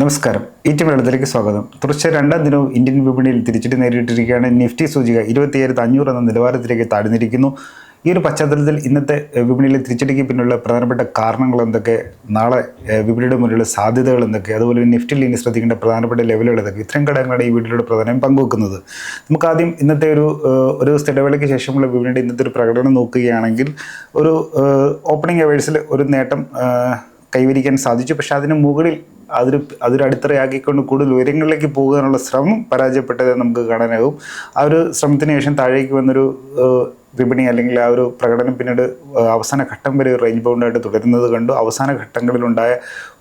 നമസ്കാരം. ഈ ടി വെള്ളത്തിലേക്ക് സ്വാഗതം. തുടർച്ച രണ്ടാം ദിനവും ഇന്ത്യൻ വിപണിയിൽ തിരിച്ചടി നേരിട്ടിരിക്കുകയാണ്. നിഫ്റ്റി സൂചിക ഇരുപത്തിയായിരത്തി അഞ്ഞൂറ് എന്ന നിലവാരത്തിലേക്ക് താഴ്ന്നിരിക്കുന്നു. ഈ ഒരു പശ്ചാത്തലത്തിൽ ഇന്നത്തെ വിപണിയിലെ തിരിച്ചടിക്ക് പിന്നിലുള്ള പ്രധാനപ്പെട്ട കാരണങ്ങൾ എന്തൊക്കെ? നാളെ വിപണിയുടെ മുന്നിലുള്ള സാധ്യതകൾ എന്തൊക്കെ? അതുപോലെ നിഫ്റ്റിയിൽ ഇനി ശ്രദ്ധിക്കേണ്ട പ്രധാനപ്പെട്ട ലെവലുകൾ എന്തൊക്കെ? ഇത്തരം ഘടകങ്ങളാണ് ഈ വീഡിയോയുടെ പ്രധാനം പങ്കുവെക്കുന്നത്. നമുക്ക് ആദ്യം ഇന്നത്തെ ഒരു ഒരു ദിവസത്തെ ഇടവേളയ്ക്ക് ശേഷമുള്ള വിപണിയുടെ ഇന്നത്തെ ഒരു പ്രകടനം നോക്കുകയാണെങ്കിൽ ഒരു ഓപ്പണിംഗ് അവേഴ്സിൽ ഒരു നേട്ടം കൈവരിക്കാൻ സാധിച്ചു. പക്ഷേ അതിന് മുകളിൽ അതിന് അതൊരു അടിത്തറയാക്കിക്കൊണ്ട് കൂടുതൽ ഉയരങ്ങളിലേക്ക് പോകാനുള്ള ശ്രമം പരാജയപ്പെട്ടത് നമുക്ക് കാണാനാകും. ആ ഒരു ശ്രമത്തിന് ശേഷം താഴേക്ക് വന്നൊരു വിപണി അല്ലെങ്കിൽ ആ ഒരു പ്രകടനം പിന്നീട് അവസാന ഘട്ടം വരെ റേഞ്ച് ബൗണ്ടായിട്ട് തുടരുന്നത് കണ്ടു. അവസാന ഘട്ടങ്ങളിലുണ്ടായ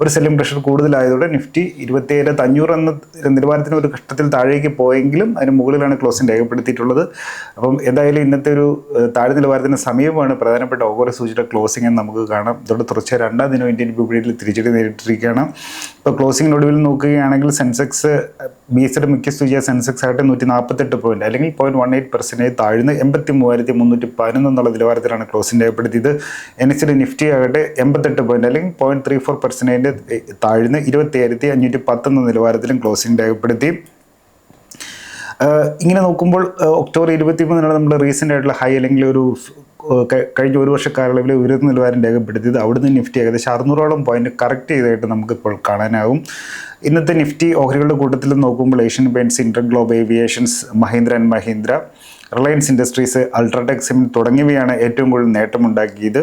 ഒരു സെല്ലിംഗ് പ്രഷർ കൂടുതലായതോടെ നിഫ്റ്റി ഇരുപത്തിയേഴായിരത്തി അഞ്ഞൂറ് എന്ന നിലവാരത്തിന് ഒരു ഘട്ടത്തിൽ താഴേക്ക് പോയെങ്കിലും അതിന് മുകളിലാണ് ക്ലോസിംഗ് രേഖപ്പെടുത്തിയിട്ടുള്ളത്. അപ്പം എന്തായാലും ഇന്നത്തെ ഒരു താഴെ നിലവാരത്തിന് സമീപമാണ് പ്രധാനപ്പെട്ട ഓരോ സൂചിയുടെ ക്ലോസിംഗ് എന്ന് നമുക്ക് കാണാം. ഇതോടെ തുടർച്ച രണ്ടാം ദിനം ഇന്ത്യൻ വിപണിയിൽ തിരിച്ചടി നേരിട്ടിരിക്കുകയാണ്. ഇപ്പോൾ ക്ലോസിംഗിനൊടുവിൽ നോക്കുകയാണെങ്കിൽ സെൻസെക്സ് ബി എസ് മിക്ക സൂചിയ സെൻസെക്സ് ആയിട്ട് നൂറ്റി നാൽപ്പത്തെട്ട് പോയിന്റ് അല്ലെങ്കിൽ പോയിന്റ് വൺ എയ്റ്റ് പെർസെന്റേജ് താഴ്ന്ന് എൺപത്തി മൂവായിരത്തി മുന്നൂറ്റി പതിനൊന്ന് എന്നുള്ള നിലവാരത്തിലാണ് ക്ലോസിംഗ് രേഖപ്പെടുത്തിയത് എൻ എസ് നിഫ്റ്റി ആകട്ടെ എൺപത്തെട്ട് പോയിന്റ് അല്ലെങ്കിൽ പോയിന്റ് ത്രീ ഫോർ പെർസെന്റേജ് താഴ്ന്ന് ഇരുപത്തി അഞ്ഞൂറ്റി പത്തെന്ന നിലവാരത്തിലും ക്ലോസിംഗ് രേഖപ്പെടുത്തി ഇങ്ങനെ നോക്കുമ്പോൾ ഒക്ടോബർ ഇരുപത്തി മൂന്നിനാണ് നമ്മൾ റീസെന്റ് ആയിട്ടുള്ള ഹൈ അല്ലെങ്കിൽ ഒരു കഴിഞ്ഞ ഒരു വർഷ കാലയളവിൽ ഉയർന്ന നിലവാരം രേഖപ്പെടുത്തിയത് അവിടുന്ന് നിഫ്റ്റി ഏകദേശം അറുന്നൂറോളം പോയിന്റ് കറക്റ്റ് ചെയ്തതായിട്ട് നമുക്കിപ്പോൾ കാണാനാവും ഇന്നത്തെ നിഫ്റ്റി ഓഹരികളുടെ കൂട്ടത്തിൽ നോക്കുമ്പോൾ Asian Paints InterGlobe Aviations Mahindra and Mahindra. Reliance Industries UltraTech Cement തുടങ്ങിയവയാണ് ഏറ്റവും കൂടുതൽ നേട്ടമുണ്ടാക്കിയത്.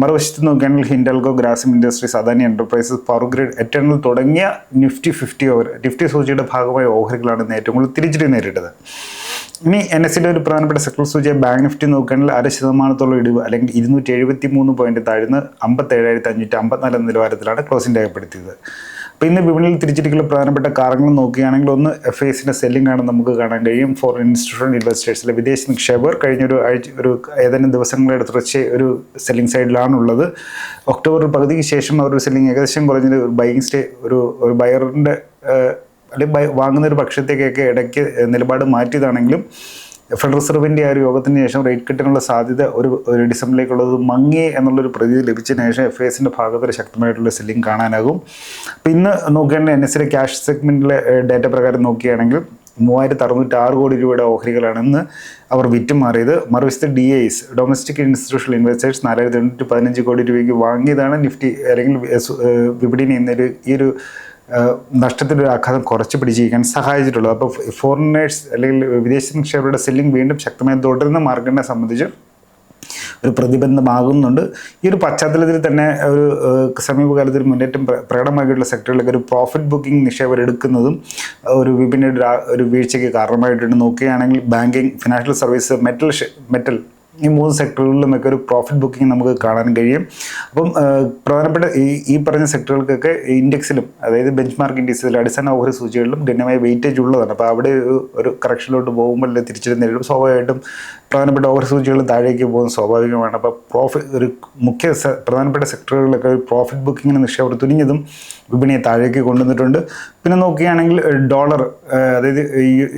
മറുവശത്ത് നോക്കുകയാണെങ്കിൽ Hindalco Grasim Industries Adani Enterprises Power Grid Eternal തുടങ്ങിയ നിഫ്റ്റി ഫിഫ്റ്റി ഓവർ നിഫ്റ്റി സൂചിയുടെ ഭാഗമായ ഓഹരികളാണ് ഇന്ന് ഏറ്റവും കൂടുതൽ തിരിച്ചടി നേരിട്ടത്. ഇനി എൻ എസ് സിയുടെ ഒരു പ്രധാനപ്പെട്ട സെക്ടർ സൂചിയ ബാങ്ക് നിഫ്റ്റി നോക്കുകയാണെങ്കിൽ അര ശതമാനത്തോളം ഇടിവ് അല്ലെങ്കിൽ ഇരുന്നൂറ്റി എഴുപത്തി മൂന്ന് പോയിന്റ് താഴ്ന്ന് അമ്പത്തേഴായിരത്തി അഞ്ഞൂറ്റി അമ്പത്തിനാല് നിലവാരത്തിലാണ് ക്ലോസിംഗ് രേഖപ്പെടുത്തിയത്. അപ്പോൾ ഇന്ന് വിപണിയിൽ തിരിച്ചിട്ടുള്ള പ്രധാനപ്പെട്ട കാരണങ്ങൾ നോക്കുകയാണെങ്കിൽ ഒന്ന് എഫ് ഐസിന്റെ സെല്ലിംഗ് ആണ് നമുക്ക് കാണാൻ കഴിയും. ഫോറിൻ ഇൻസ്റ്റിറ്റ്യൂഷൻ ഇൻവെസ്റ്റേഴ്സിലെ വിദേശ നിക്ഷേപകർ കഴിഞ്ഞ ഒരു ആഴ്ച ഒരു ഏതാനും ദിവസങ്ങളുടെ തുടർച്ച ഒരു സെല്ലിംഗ് സൈഡിലാണ് ഉള്ളത്. ഒക്ടോബർ പകുതിക്ക് ശേഷം അവർ സെല്ലിംഗ് ഏകദേശം കുറഞ്ഞത് ഒരു ബൈങ് സ്റ്റേ ഒരു ഒരു ബയറിന്റെ അല്ലെങ്കിൽ വാങ്ങുന്ന ഒരു പക്ഷത്തേക്കൊക്കെ ഇടയ്ക്ക് നിലപാട് മാറ്റിയതാണെങ്കിലും ഫെഡറൽ റിസർവിന്റെ ആ ഒരു യോഗത്തിന് ശേഷം റേറ്റ് കട്ടിനുള്ള സാധ്യത ഒരു ഡിസംബറിലേക്കുള്ളത് മങ്ങി എന്നുള്ളൊരു പ്രതീതി ലഭിച്ചതിന് ശേഷം എഫ് എസിന്റെ ഭാഗത്ത് ശക്തമായിട്ടുള്ള സെല്ലിംഗ് കാണാനാകും. പിന്നെ നോക്കുകയാണെങ്കിൽ എൻ എസിലെ ക്യാഷ് സെഗ്മെന്റിലെ ഡാറ്റ പ്രകാരം നോക്കുകയാണെങ്കിൽ മൂവായിരത്തി അറുന്നൂറ്റി ആറ് കോടി രൂപയുടെ ഓഹരികളാണ് ഇന്ന് അവർ വിറ്റുമാറിയത്. മറുവശത്ത് D IIs domestic institutional investors നാലായിരത്തി എണ്ണൂറ്റി പതിനഞ്ച് കോടി രൂപയ്ക്ക് വാങ്ങിയതാണ് നിഫ്റ്റി അല്ലെങ്കിൽ വിപണി ഇന്നൊരു ഈ ഒരു നഷ്ടത്തിന്റെ ഒരു ആഘാതം കുറച്ച് പിടിച്ചിരിക്കാൻ സഹായിച്ചിട്ടുള്ളത്. അപ്പോൾ ഫോറിനേഴ്സ് അല്ലെങ്കിൽ വിദേശ നിക്ഷേപകരുടെ സെല്ലിംഗ് വീണ്ടും ശക്തമായി തുടരുന്ന മാർക്കറ്റിനെ സംബന്ധിച്ച് ഒരു പ്രതിബന്ധമാകുന്നുണ്ട്. ഈ ഒരു പശ്ചാത്തലത്തിൽ തന്നെ ഒരു സമീപകാലത്തിൽ മുന്നേറ്റം പ്ര- പ്രകടമാക്കിയിട്ടുള്ള സെക്ടറിലൊക്കെ ഒരു പ്രോഫിറ്റ് ബുക്കിംഗ് നിക്ഷേപകർ എടുക്കുന്നതും ഒരു വിപണിയുടെ ഒരു വീഴ്ചയ്ക്ക് കാരണമായിട്ടുണ്ട്. നോക്കുകയാണെങ്കിൽ banking financial service metal metal ഈ മൂന്ന് സെക്ടറുകളിലുമൊക്കെ ഒരു പ്രോഫിറ്റ് ബുക്കിംഗ് നമുക്ക് കാണാൻ കഴിയും. അപ്പം പ്രധാനപ്പെട്ട ഈ ഈ പറഞ്ഞ സെക്ടറുകൾക്കൊക്കെ ഇൻഡെക്സിലും അതായത് ബെഞ്ച് മാർക്ക് ഇൻഡെക്സിൽ അടിസ്ഥാന ഓഹരി സൂചികളിലും ഗണ്യമായ വെയിറ്റേജ് ഉള്ളതാണ്. അപ്പോൾ അവിടെ ഒരു- കറക്ഷനിലോട്ട് പോകുമ്പോൾ തിരിച്ചടി നേരിടും. സ്വാഭാവികമായിട്ടും പ്രധാനപ്പെട്ട ഓവർ സൂചികൾ താഴേക്ക് പോകുന്നത് സ്വാഭാവികമാണ് അപ്പോൾ പ്രോഫിറ്റ് ഒരു മുഖ്യ പ്രധാനപ്പെട്ട സെക്ടറുകളിലൊക്കെ പ്രോഫിറ്റ് ബുക്കിങ്ങിന് നിക്ഷേപർ തുനിഞ്ഞതും വിപണിയെ താഴേക്ക് കൊണ്ടുവന്നിട്ടുണ്ട് പിന്നെ നോക്കുകയാണെങ്കിൽ ഡോളർ അതായത്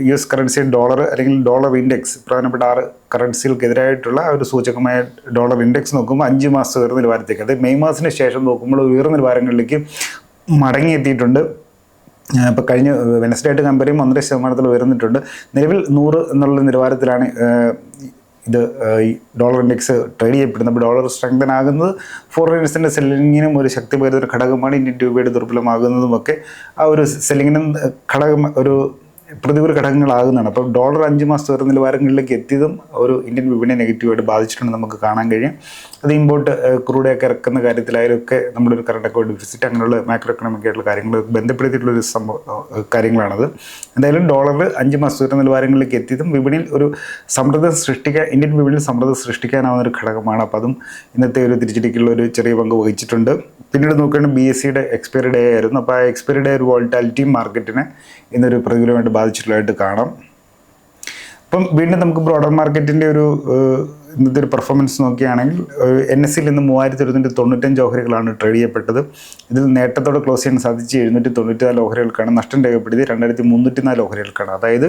യു എസ് കറൻസി ഡോളർ അല്ലെങ്കിൽ ഡോളർ ഇൻഡെക്സ് പ്രധാനപ്പെട്ട ആറ് കറൻസികൾക്കെതിരായിട്ടുള്ള ഒരു സൂചകമായ ഡോളർ ഇൻഡെക്സ് നോക്കുമ്പോൾ അഞ്ച് മാസം ഉയർന്ന നിലവാരത്തേക്ക് അതായത് മെയ് മാസത്തിന് ശേഷം നോക്കുമ്പോൾ ഉയർന്ന നിലവാരങ്ങളിലേക്ക് മടങ്ങിയെത്തിയിട്ടുണ്ട് ഇപ്പോൾ കഴിഞ്ഞ വെനസ്ഡേ ആയിട്ട് കമ്പയർ ചെയ്യുമ്പോൾ ഒന്നര ശതമാനത്തിൽ ഉയർന്നിട്ടുണ്ട്. നിലവിൽ നൂറ് എന്നുള്ള നിലവാരത്തിലാണ് ഇത് ഈ ഡോളർ ഇൻഡെക്സ് ട്രേഡ് ചെയ്യപ്പെടുന്നത്. അപ്പോൾ ഡോളർ സ്ട്രെങ്തൻ ആകുന്നത് ഫോറിനേഴ്സിന്റെ സെല്ലിങ്ങിനും ഒരു ശക്തി പകരുന്ന ഘടകമാണ് ഇന്ത്യൻ രൂപയുടെ ദുർബലമാകുന്നതുമൊക്കെ ആ ഒരു സെല്ലിങ്ങിനും ഘടകം ഒരു പ്രതികൂല ഘടകങ്ങളാകുന്നതാണ്. അപ്പോൾ ഡോളർ അഞ്ച് മാസത്തെ ഉയർന്ന നിലവാരങ്ങളിലേക്ക് എത്തിയതും ഒരു ഇന്ത്യൻ വിപണിയെ നെഗറ്റീവായിട്ട് ബാധിച്ചിട്ടുണ്ട് നമുക്ക് കാണാൻ കഴിയും. അത് ഇമ്പോർട്ട് ക്രൂഡൊക്കെ ഇറക്കുന്ന കാര്യത്തിലായാലും ഒക്കെ നമ്മുടെ ഒരു കറണ്ട് അക്കൗണ്ട് ഡെഫിസിറ്റ് അങ്ങനെയുള്ള മാക്രോ എക്കണോമിക് ആയിട്ടുള്ള കാര്യങ്ങൾ ബന്ധപ്പെടുത്തിയിട്ടുള്ള ഒരു സംഭവം കാര്യങ്ങളാണത്. എന്തായാലും ഡോളർ അഞ്ച് മാസത്തെ ഉയർന്ന നിലവാരങ്ങളിലേക്ക് എത്തിയതും വിപണിയിൽ ഒരു സമൃദ്ധം സൃഷ്ടിക്കാൻ ഇന്ത്യൻ വിപണിയിൽ സമൃദ്ധം സൃഷ്ടിക്കാനാവുന്ന ഒരു ഘടകമാണ്. അപ്പോൾ അതും ഇന്നത്തെ ഒരു തിരിച്ചടിക്കുള്ള ഒരു ചെറിയ പങ്ക് വഹിച്ചിട്ടുണ്ട്. പിന്നീട് നോക്കുകയാണെങ്കിൽ ബി എസ് സിയുടെ എക്സ്പയറി ഡേ ആയിരുന്നു. അപ്പോൾ ആ എക്സ്പയറി ഡേ ഒരു വോൾട്ടാലിറ്റി മാർക്കറ്റിനെ ഇന്നൊരു പ്രതികൂലമായിട്ട് ബാധിച്ചിട്ടുള്ളതായിട്ട് കാണാം. അപ്പം വീണ്ടും നമുക്ക് ബ്രോഡർ മാർക്കറ്റിന്റെ ഒരു ഇന്നത്തെ ഒരു പെർഫോമൻസ് നോക്കുകയാണെങ്കിൽ എൻ എസ് സിയിൽ നിന്ന് മൂവായിരത്തി ഒരുന്നൂറ്റി തൊണ്ണൂറ്റഞ്ച് ഓഹരികളാണ് ട്രേഡ് ചെയ്യപ്പെട്ടത്. ഇതിൽ നേട്ടത്തോടെ ക്ലോസ് ചെയ്യാൻ സാധിച്ച് എഴുന്നൂറ്റി തൊണ്ണൂറ്റി നാല് ഓഹരികൾക്കാണ് നഷ്ടം രേഖപ്പെടുത്തിയത്. രണ്ടായിരത്തി മുന്നൂറ്റി നാല് ഓഹരികൾക്കാണ്. അതായത്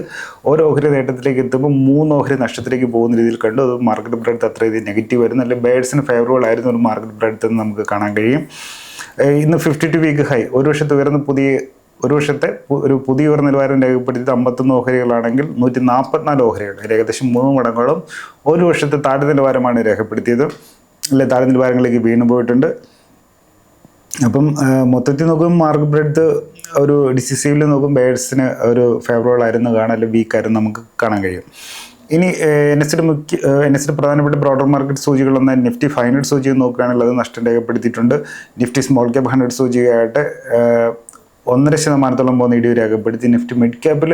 ഓരോ ഓഹരി നേട്ടത്തിലേക്ക് എത്തുമ്പോൾ മൂന്ന് ഓഹരി നഷ്ടത്തിലേക്ക് പോകുന്ന രീതിയിൽ കണ്ടു. അത് മാർക്കറ്റ് ബ്രെഡ് അത്ര രീതിയിൽ നെഗറ്റീവ് ആയിരുന്നു. അല്ലെങ്കിൽ ബേഡ്സിന് ഫേവറബിൾ ആയിരുന്നു ഒരു മാർക്കറ്റ് ബ്രെഡ് എന്ന് നമുക്ക് കാണാൻ കഴിയും. ഇന്ന് ഫിഫ്റ്റി ടു വീക്ക് ഹൈ ഒരു വർഷത്ത് ഉയർന്ന പുതിയ ഒരു വർഷത്തെ ഒരു പുതിയ ഒരു നിലവാരം രേഖപ്പെടുത്തിയത് അമ്പത്തൊന്ന് ഓഹരികളാണെങ്കിൽ നൂറ്റി നാൽപ്പത്തിനാല് ഓഹരികൾ ഏകദേശം മൂന്ന് മടങ്ങോളം ഒരു വർഷത്തെ താഴെ നിലവാരമാണ് രേഖപ്പെടുത്തിയത്. അല്ലെ താഴെ നിലവാരങ്ങളിലേക്ക് വീണു പോയിട്ടുണ്ട്. അപ്പം മൊത്തത്തിൽ നോക്കുമ്പോൾ മാർക്ക് ബ്രെഡ് ഒരു ഡിസിസീവിൽ നോക്കുമ്പോൾ ബേഡ്സിന് ഒരു ഫേവറബിൾ ആയിരുന്നു കാണാൻ അല്ലെങ്കിൽ വീക്ക് ആയിരുന്നു നമുക്ക് കാണാൻ കഴിയും. ഇനി എൻ എസിയുടെ മുഖ്യ എൻ എസിയുടെ പ്രധാനപ്പെട്ട ബ്രോഡർ മാർക്കറ്റ് സൂചികളൊന്ന് നിഫ്റ്റി ഫൈവ് ഹൺഡ്രഡ് സൂചിക നോക്കുകയാണെങ്കിൽ അത് നഷ്ടം രേഖപ്പെടുത്തിയിട്ടുണ്ട്. നിഫ്റ്റി സ്മോൾ ക്യാപ് ഹൺഡ്രഡ് സൂചികയായിട്ട് ഒന്നര ശതമാനത്തോളം പോകുന്ന ഇടിവ് രേഖപ്പെടുത്തി. നിഫ്റ്റി മിഡ് ക്യാപ്പിൽ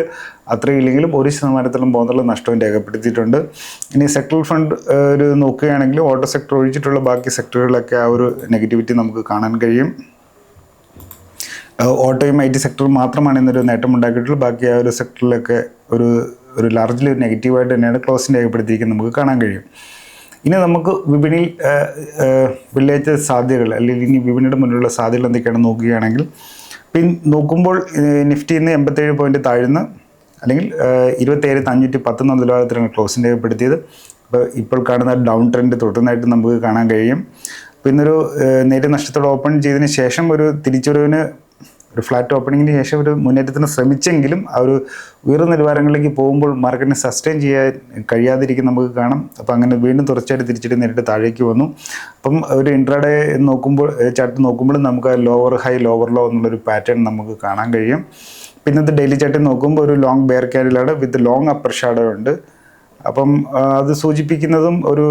അത്രയില്ലെങ്കിലും ഒരു ശതമാനത്തോളം പോകുന്നുള്ള നഷ്ടവും രേഖപ്പെടുത്തിയിട്ടുണ്ട്. ഇനി സെക്ടറൽ ഫണ്ട് ഒരു നോക്കുകയാണെങ്കിൽ ഓട്ടോ സെക്ടർ ഒഴിച്ചിട്ടുള്ള ബാക്കി സെക്ടറുകളിലൊക്കെ ആ ഒരു നെഗറ്റിവിറ്റി നമുക്ക് കാണാൻ കഴിയും. ഓട്ടോയും ഐ ടി സെക്ടറും മാത്രമാണ് ഇന്നൊരു നേട്ടം ഉണ്ടാക്കിയിട്ടുള്ളൂ ബാക്കി ആ ഒരു സെക്ടറിലൊക്കെ ഒരു ഒരു ലാർജ്ലി ഒരു നെഗറ്റീവായിട്ട് തന്നെയാണ് ക്ലോസിന്റെ രേഖപ്പെടുത്തിയിരിക്കുന്നത് നമുക്ക് കാണാൻ കഴിയും. ഇനി നമുക്ക് വിപണിയിൽ ആഹ്, സാധ്യതകൾ അല്ലെങ്കിൽ ഇനി വിപണിയുടെ മുന്നിലുള്ള സാധ്യതകൾ എന്തൊക്കെയാണ് നോക്കുകയാണെങ്കിൽ പിൻ നോക്കുമ്പോൾ നിഫ്റ്റി ഇന്ന് എൺപത്തേഴ് പോയിന്റ് താഴ്ന്ന് അല്ലെങ്കിൽ ഇരുപത്തേഴ് അഞ്ഞൂറ്റി പത്ത് നിലവാരത്തിലാണ് ക്ലോസിംഗ് രേഖപ്പെടുത്തിയത് അപ്പോൾ ഇപ്പോൾ കാണുന്ന ഡൗൺ ട്രെൻഡ് തുടർന്നായിട്ട് നമുക്ക് കാണാൻ കഴിയും. പിന്നൊരു നേരിയ നഷ്ടത്തോടെ ഓപ്പൺ ചെയ്തതിന് ശേഷം ഒരു തിരിച്ചുവരവിന് ഒരു ഫ്ലാറ്റ് ഓപ്പണിങ്ങിന് ശേഷം ഒരു മുന്നേറ്റത്തിന് ശ്രമിച്ചെങ്കിലും ആ ഒരു ഉയർന്ന നിലവാരങ്ങളിലേക്ക് പോകുമ്പോൾ മാർക്കറ്റിനെ സസ്റ്റെയിൻ ചെയ്യാൻ കഴിയാതിരിക്കും നമുക്ക് കാണാം. അപ്പോൾ അങ്ങനെ വീണ്ടും തുടർച്ചയായിട്ട് തിരിച്ചിട്ട് നേരിട്ട് താഴേക്ക് വന്നു. അപ്പം ഒരു ഇൻട്രാഡേ നോക്കുമ്പോൾ ചാർട്ട് നോക്കുമ്പോൾ നമുക്ക് ലോവർ ഹൈ ലോവർ ലോ എന്നുള്ളൊരു പാറ്റേൺ നമുക്ക് കാണാൻ കഴിയും. പിന്നെ ഡെയിലി ചാർട്ടിൽ നോക്കുമ്പോൾ ഒരു ലോങ് ബെയർ ക്യാൻഡിലാണ് വിത്ത് ലോങ് അപ്പർ ഷാഡോ ഉണ്ട്. അപ്പം അത് സൂചിപ്പിക്കുന്നതും ഒരു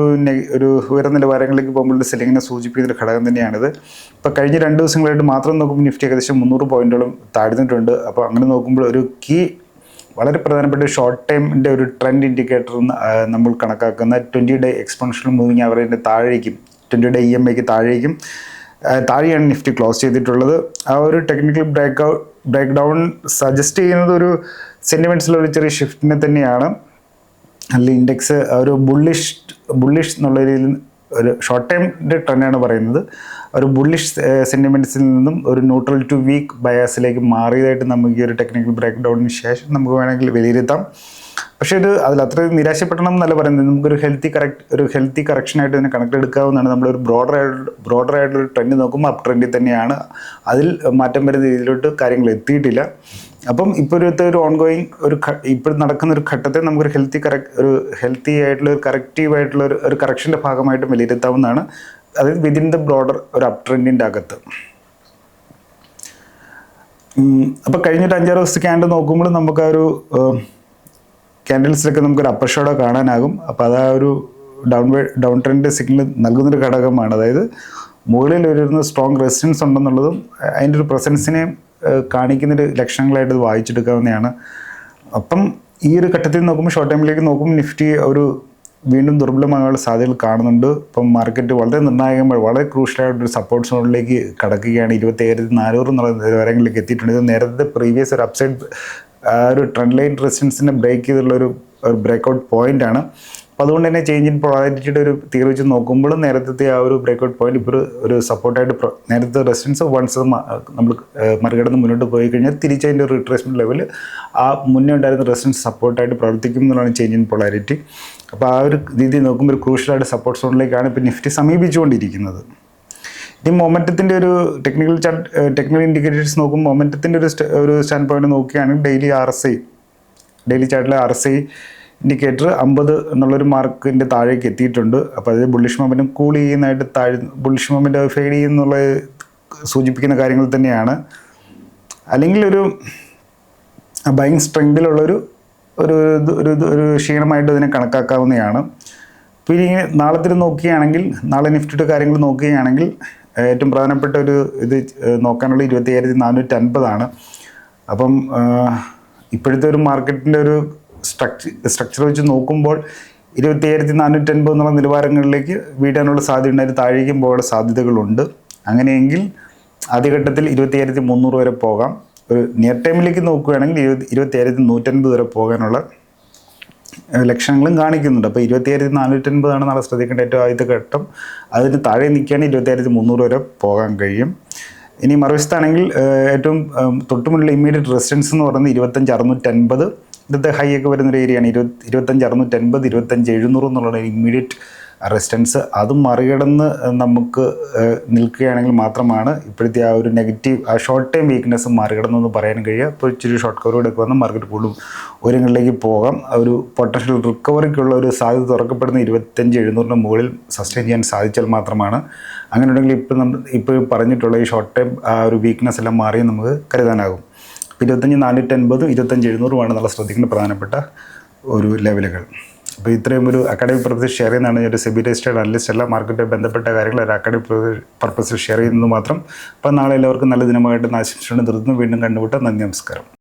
ഒരു ഉയർന്ന നിലവാരങ്ങളിലേക്ക് പോകുമ്പോൾ സെല്ലിങ്ങിനെ സൂചിപ്പിക്കുന്ന ഒരു ഘടകം തന്നെയാണിത്. ഇപ്പോൾ കഴിഞ്ഞ രണ്ട് ദിവസങ്ങളായിട്ട് മാത്രം നോക്കുമ്പോൾ നിഫ്റ്റി ഏകദേശം മുന്നൂറ് പോയിന്റോളം താഴ്ന്നിട്ടുണ്ട്. അപ്പോൾ അങ്ങനെ നോക്കുമ്പോൾ ഒരു കീ വളരെ പ്രധാനപ്പെട്ട ഷോർട്ട് ടൈമിന്റെ ഒരു ട്രെൻഡ് ഇൻഡിക്കേറ്റർ നമ്മൾ കണക്കാക്കുന്ന ട്വന്റി ഡേ എക്സ്പെൻഷൻ മൂവിങ് അവരതിന്റെ താഴേക്കും ട്വന്റി ഡേ ഇ എം ഐക്ക് താഴേക്കും താഴെയാണ് നിഫ്റ്റി ക്ലോസ് ചെയ്തിട്ടുള്ളത്. ആ ഒരു technical break out break down suggest ചെയ്യുന്നത് ഒരു സെന്റിമെന്റ്സിലുള്ള ചെറിയ ഷിഫ്റ്റിനെ തന്നെയാണ്. അല്ല ഇൻഡെക്സ് ഒരു ബുള്ളിഷ് ബുള്ളിഷ് എന്നുള്ള രീതിയിൽ ഒരു ഷോർട്ട് ടൈമിന്റെ ട്രെൻഡാണ് പറയുന്നത്. ഒരു ബുള്ളിഷ് സെന്റിമെന്റ്സിൽ നിന്നും ഒരു ന്യൂട്രൽ ടു വീക്ക് ബയാസിലേക്ക് മാറിയതായിട്ട് നമുക്ക് ഈ ഒരു ടെക്നിക്കൽ ബ്രേക്ക് ഡൗണിന് ശേഷം നമുക്ക് വേണമെങ്കിൽ വിലയിരുത്താം. പക്ഷേ ഇത് അതിൽ അത്ര നിരാശപ്പെടണം എന്നല്ല പറയുന്നത്. നമുക്കൊരു ഹെൽത്തി കറക്റ്റ് ഒരു ഹെൽത്തി കറക്ഷനായിട്ട് തന്നെ കണക്ട് എടുക്കാവുന്നതാണ്. നമ്മളൊരു ബ്രോഡർ ആയിട്ട് ബ്രോഡർ ആയിട്ടുള്ള ട്രെൻഡ് നോക്കുമ്പോൾ അപ് ട്രെൻഡിൽ തന്നെയാണ്. അതിൽ മാറ്റം വരുന്ന രീതിയിലോട്ട് കാര്യങ്ങൾ എത്തിയിട്ടില്ല. അപ്പം ഇപ്പോഴത്തെ ഒരു ഓൺഗോയിങ് ഒരു ഇപ്പോൾ നടക്കുന്ന ഒരു ഘട്ടത്തെ നമുക്കൊരു ഹെൽത്തി കറക്റ്റ് ഒരു ഹെൽത്തി ആയിട്ടുള്ള ഒരു കറക്റ്റീവ് ആയിട്ടുള്ള ഒരു ഒരു കറക്ഷന്റെ ഭാഗമായിട്ട് വിലയിരുത്താവുന്നതാണ്. അതായത് വിതിൻ ദ ബ്രോഡർ ഒരു അപ് ട്രെൻഡിന്റെ അകത്ത്. അപ്പോൾ കഴിഞ്ഞൊരു അഞ്ചാറ് ദിവസത്തെ ക്യാൻഡിൽ നോക്കുമ്പോൾ നമുക്ക് ആ ഒരു ക്യാൻഡിൽസിലൊക്കെ നമുക്കൊരു അപ്പർ ഷോഡോ കാണാനാകും. അപ്പോൾ അത് ആ ഒരു ഡൗൺ ഡൗൺ ട്രെൻഡ് സിഗ്നൽ നൽകുന്നൊരു ഘടകമാണ്. അതായത് മുകളിൽ വരുന്ന സ്ട്രോങ് റെസിസ്റ്റൻസ് ഉണ്ടെന്നുള്ളതും അതിന്റെ ഒരു പ്രസൻസിനെ ഏഹ്, കാണിക്കുന്നൊരു ലക്ഷണങ്ങളായിട്ട് വായിച്ചെടുക്കാവുന്നതാണ്. അപ്പം ഈ ഒരു ഘട്ടത്തിൽ നോക്കുമ്പോൾ ഷോർട്ട് ടൈമിലേക്ക് നോക്കുമ്പോൾ നിഫ്റ്റി ഒരു വീണ്ടും ദുർബലമാകാനുള്ള സാധ്യതകൾ കാണുന്നുണ്ട്. ഇപ്പം മാർക്കറ്റ് വളരെ നിർണായകമായി വളരെ ക്രൂഷ്യലായിട്ടൊരു സപ്പോർട്ട് സോണിലേക്ക് കടക്കുകയാണ്. ഇരുപത്തി ഏഴായിരത്തി നാനൂറ് എന്നുള്ള നിലവാരങ്ങളിലേക്ക് എത്തിയിട്ടുണ്ട്. ഇത് നേരത്തെ പ്രീവിയസ് ഒരു അപ്സൈഡ് ഒരു ട്രെൻഡ് ലൈൻ റെസിസ്റ്റൻസിനെ ബ്രേക്ക് ചെയ്തുള്ള ഒരു ബ്രേക്കൗട്ട് പോയിന്റ് ആണ്. അപ്പോൾ അതുകൊണ്ട് തന്നെ ചേഞ്ച് ഇൻ പൊളാരിറ്റിയുടെ ഒരു തീരെ വെച്ച് നോക്കുമ്പോഴും നേരത്തെ ആ ഒരു ബ്രേക്ക്ഔട്ട് പോയിന്റ് ഇപ്പോൾ ഒരു- സപ്പോർട്ടായിട്ട് നേരത്തെ റെസിസ്റ്റൻസ് വൺസ് നമ്മൾ മറികടന്ന് മുന്നോട്ട് പോയി കഴിഞ്ഞാൽ തിരിച്ച് അതിന്റെ ഒരു റിട്രേസ്മെന്റ് ലെവൽ ആ മുന്നേ ഉണ്ടായിരുന്ന റെസിസ്റ്റൻസ് സപ്പോർട്ടായിട്ട് പ്രവർത്തിക്കും എന്നുള്ളതാണ് ചേഞ്ച് ഇൻ പൊളാരിറ്റി അപ്പോൾ ആ ഒരു രീതി നോക്കുമ്പോൾ ഒരു ക്രൂഷ്യലായിട്ട് സപ്പോർട്ട് സോണിലേക്കാണ് ഇപ്പോൾ നിഫ്റ്റി സമീപിച്ചുകൊണ്ടിരിക്കുന്നത്. ഇനി മൊമെന്റത്തിന്റെ ഒരു ടെക്നിക്കൽ ചാർട്ട് ടെക്നിക്കൽ ഇൻഡിക്കേറ്റേഴ്സ് നോക്കുമ്പോൾ മൊമെന്റത്തിന്റെ ഒരു ഒരു സ്റ്റാൻഡ് പോയിന്റ് നോക്കുകയാണെങ്കിൽ daily R S I daily ചാർട്ടിലെ R S I indicator അമ്പത് എന്നുള്ളൊരു മാർക്കിന്റെ താഴേക്ക് എത്തിയിട്ടുണ്ട്. അപ്പോൾ അത് ബുള്ളിഷ് മൊമെന്റും കൂൾ ചെയ്യുന്നതായിട്ട് താഴെ ബുള്ളിഷ് മൊമെന്റ് ഫെയ്ഡ് ചെയ്യുന്നുള്ള സൂചിപ്പിക്കുന്ന കാര്യങ്ങൾ തന്നെയാണ്. അല്ലെങ്കിൽ ഒരു ബൈങ് സ്ട്രെങ്തിലുള്ളൊരു ഒരു ഒരു ഒരു ക്ഷീണമായിട്ട് ഇതിനെ കണക്കാക്കാവുന്നതാണ്. പിന്നെ ഇങ്ങനെ നാളത്തിന് നോക്കുകയാണെങ്കിൽ നാളെ നിഫ്റ്റിയുടെ കാര്യങ്ങൾ നോക്കുകയാണെങ്കിൽ ഏറ്റവും പ്രധാനപ്പെട്ട ഒരു ഇത് നോക്കാനുള്ള ഇരുപത്തി അയ്യായിരത്തി നാനൂറ്റി അൻപതാണ്. അപ്പം ഇപ്പോഴത്തെ ഒരു മാർക്കറ്റിന്റെ ഒരു സ്ട്രക്ചർ സ്ട്രക്ചർ വെച്ച് നോക്കുമ്പോൾ ഇരുപത്തി അയ്യായിരത്തി നാനൂറ്റി അൻപത് എന്നുള്ള നിലവാരങ്ങളിലേക്ക് വീടാനുള്ള സാധ്യത ഉണ്ടായിരുന്നു താഴേക്കും പോകാനുള്ള സാധ്യതകളുണ്ട്. അങ്ങനെയെങ്കിൽ ആദ്യഘട്ടത്തിൽ ഇരുപത്തി അയ്യായിരത്തി മുന്നൂറ് വരെ പോകാം. ഒരു നിയർ ടൈമിലേക്ക് നോക്കുകയാണെങ്കിൽ ഇരുപത്തി ഇരുപത്തി അയ്യായിരത്തി നൂറ്റൻപത് വരെ പോകാനുള്ള ലക്ഷണങ്ങളും കാണിക്കുന്നുണ്ട്. അപ്പോൾ ഇരുപത്തിയായിരത്തി നാനൂറ്റൻപതാണ് നാളെ ശ്രദ്ധിക്കേണ്ട ഏറ്റവും ആദ്യത്തെ ഘട്ടം. അതിന് താഴെ നിൽക്കുകയാണെങ്കിൽ ഇരുപത്തിയായിരത്തി മുന്നൂറ് വരെ പോകാൻ കഴിയും. ഇനി മറുവശത്താണെങ്കിൽ ഏറ്റവും തൊട്ടുമുള്ള ഇമ്മീഡിയറ്റ് റെസിഡൻസ് എന്ന് പറയുന്നത് ഇരുപത്തഞ്ച് അറുന്നൂറ്റൻപത്. ഇന്നത്തെ ഹൈ ഒക്കെ വരുന്ന ഒരു ഏരിയയാണ്. ഇരുപത്തി ഇരുപത്തഞ്ച് അറുന്നൂറ്റൻപത് ഇരുപത്തഞ്ച് എഴുന്നൂറ് എന്നുള്ള ഇമ്മീഡിയറ്റ് റെസിസ്റ്റൻസ് അത് മറികടന്ന് നമുക്ക് നിൽക്കുകയാണെങ്കിൽ മാത്രമാണ് ഇപ്പോഴത്തെ ആ ഒരു നെഗറ്റീവ് ആ ഷോർട്ട് ടൈം വീക്ക്നെസ് മറികടന്നെന്ന് പറയാൻ കഴിയുക. ഇപ്പോൾ ഇച്ചിരി ഷോർട്ട് കവറോടെ ഒക്കെ വന്ന് മാർക്കറ്റ് കൂടും ഉയരങ്ങളിലേക്ക് പോകാം. ഒരു പൊട്ടൻഷ്യൽ റിക്കവറിക്കുള്ള ഒരു സാധ്യത തുറക്കപ്പെടുന്ന ഇരുപത്തഞ്ച് എഴുന്നൂറിന് മുകളിൽ സസ്റ്റെയിൻ ചെയ്യാൻ സാധിച്ചാൽ മാത്രമാണ്. അങ്ങനെ ഉണ്ടെങ്കിൽ ഇപ്പോൾ നമ്മൾ ഇപ്പോൾ പറഞ്ഞിട്ടുള്ള ഈ ഷോർട്ട് ടൈം ആ ഒരു വീക്ക്നെസ് എല്ലാം മാറി നമുക്ക് കരുതാനാകും. ഇരുപത്തഞ്ച് നാനൂറ്റി അൻപതും ഇരുപത്തഞ്ച് എഴുന്നൂറുമാണ് നമ്മൾ ശ്രദ്ധിക്കേണ്ട പ്രധാനപ്പെട്ട ഒരു ലെവലുകൾ. അപ്പോൾ ഇത്രയും ഒരു അക്കാഡമിക് പർപ്പസിൽ ഷെയർ ചെയ്യുന്നതാണ് ഒരു സെബി രജിസ്റ്റേഡ് അനലിസ്റ്റ് അല്ല മാർക്കറ്റുമായി ബന്ധപ്പെട്ട കാര്യങ്ങൾ ഒരു അക്കാഡമിക് പർപ്പസിൽ ഷെയർ ചെയ്യുന്നത് മാത്രം. അപ്പോൾ നാളെ എല്ലാവർക്കും നല്ല ദിനമായിട്ട് ആശംസിച്ചുകൊണ്ട് നിർത്തുന്നു വീണ്ടും കണ്ടുമുട്ടാം. നന്ദി നമസ്കാരം.